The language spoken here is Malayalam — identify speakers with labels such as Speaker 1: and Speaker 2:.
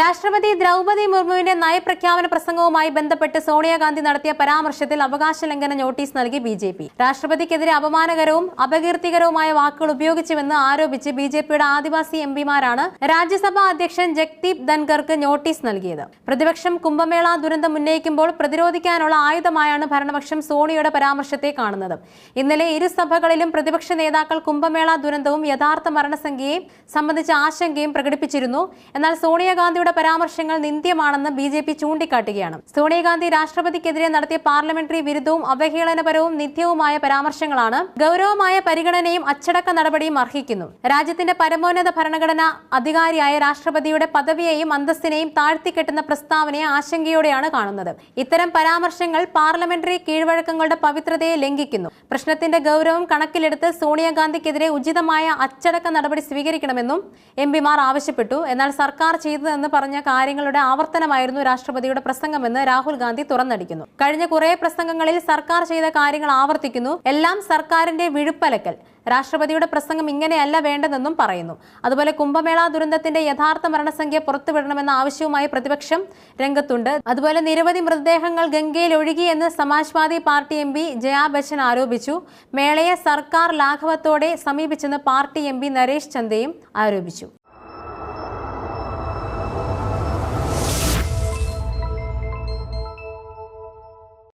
Speaker 1: രാഷ്ട്രപതി ദ്രൗപദി മുർമുവിന്റെ നയപ്രഖ്യാപന പ്രസംഗവുമായി ബന്ധപ്പെട്ട് സോണിയാഗാന്ധി നടത്തിയ പരാമർശത്തിൽ അവകാശ ലംഘന നോട്ടീസ് നൽകി ബി ജെ പി. രാഷ്ട്രപതിക്കെതിരെ അപമാനകരവും അപകീർത്തികരവുമായ വാക്കുകൾ ഉപയോഗിച്ചുവെന്ന് ആരോപിച്ച് ബി ജെ പിയുടെ ആദിവാസി എം പിമാരാണ് രാജ്യസഭാ അധ്യക്ഷൻ ജഗ്ദീപ് ധൻഖർക്ക് നോട്ടീസ് നൽകിയത്. പ്രതിപക്ഷം കുംഭമേള ദുരന്തം ഉന്നയിക്കുമ്പോൾ പ്രതിരോധിക്കാനുള്ള ആയുധമായാണ് ഭരണപക്ഷം സോണിയുടെ പരാമർശത്തെ കാണുന്നത്. ഇന്നലെ ഇരു സഭകളിലും പ്രതിപക്ഷ നേതാക്കൾ കുംഭമേള ദുരന്തവും യഥാർത്ഥ മരണസംഖ്യയും സംബന്ധിച്ച ആശങ്കയും പ്രകടിപ്പിച്ചിരുന്നു. എന്നാൽ സോണിയാഗാന്ധിയുടെ പരാമർശങ്ങൾ നിന്ദ്യമാണെന്ന് ബി ജെ പി ചൂണ്ടിക്കാട്ടുകയാണ്. സോണിയാഗാന്ധി രാഷ്ട്രപതിക്കെതിരെ നടത്തിയ പാർലമെന്ററി വിരുദ്ധവും അവഹേളനപരവും നിത്യവുമായ പരാമർശങ്ങളാണ് ഗൗരവമായ പരിഗണനയും അച്ചടക്ക നടപടിയും അർഹിക്കുന്നു. രാജ്യത്തിന്റെ പരമോന്നത ഭരണഘടന അധികാരിയായ രാഷ്ട്രപതിയുടെ പദവിയെയും അന്തസ്സിനെയും താഴ്ത്തിക്കെട്ടുന്ന പ്രസ്താവനയെ ആശങ്കയോടെയാണ് കാണുന്നത്. ഇത്തരം പരാമർശങ്ങൾ പാർലമെന്ററി കീഴ്വഴക്കങ്ങളുടെ പവിത്രതയെ ലംഘിക്കുന്നു. പ്രശ്നത്തിന്റെ ഗൗരവം കണക്കിലെടുത്ത് സോണിയാഗാന്ധിക്കെതിരെ ഉചിതമായ അച്ചടക്ക നടപടി സ്വീകരിക്കണമെന്നും എം പിമാർ ആവശ്യപ്പെട്ടു. എന്നാൽ സർക്കാർ ചെയ്തതെന്ന് പറഞ്ഞ കാര്യങ്ങളുടെ ആവർത്തനമായിരുന്നു രാഷ്ട്രപതിയുടെ പ്രസംഗമെന്ന് രാഹുൽ ഗാന്ധി തുറന്നടിക്കുന്നു. കഴിഞ്ഞ കുറെ പ്രസംഗങ്ങളിൽ സർക്കാർ ചെയ്ത കാര്യങ്ങൾ ആവർത്തിക്കുന്നു. എല്ലാം സർക്കാരിന്റെ വിഴുപ്പലക്കൽ. രാഷ്ട്രപതിയുടെ പ്രസംഗം ഇങ്ങനെയല്ല വേണ്ടതെന്നും പറയുന്നു. അതുപോലെ കുംഭമേള ദുരന്തത്തിന്റെ യഥാർത്ഥ മരണസംഖ്യ പുറത്തുവിടണമെന്ന ആവശ്യവുമായി പ്രതിപക്ഷം രംഗത്തുണ്ട്. അതുപോലെ നിരവധി മൃതദേഹങ്ങൾ ഗംഗയിൽ ഒഴുകി എന്ന് Samajwadi party M P Jaya Bachchan ആരോപിച്ചു. മേളയെ സർക്കാർ ലാഘവത്തോടെ സമീപിച്ചെന്ന് പാർട്ടി എം പി നരേഷ് ചന്ദയും ആരോപിച്ചു.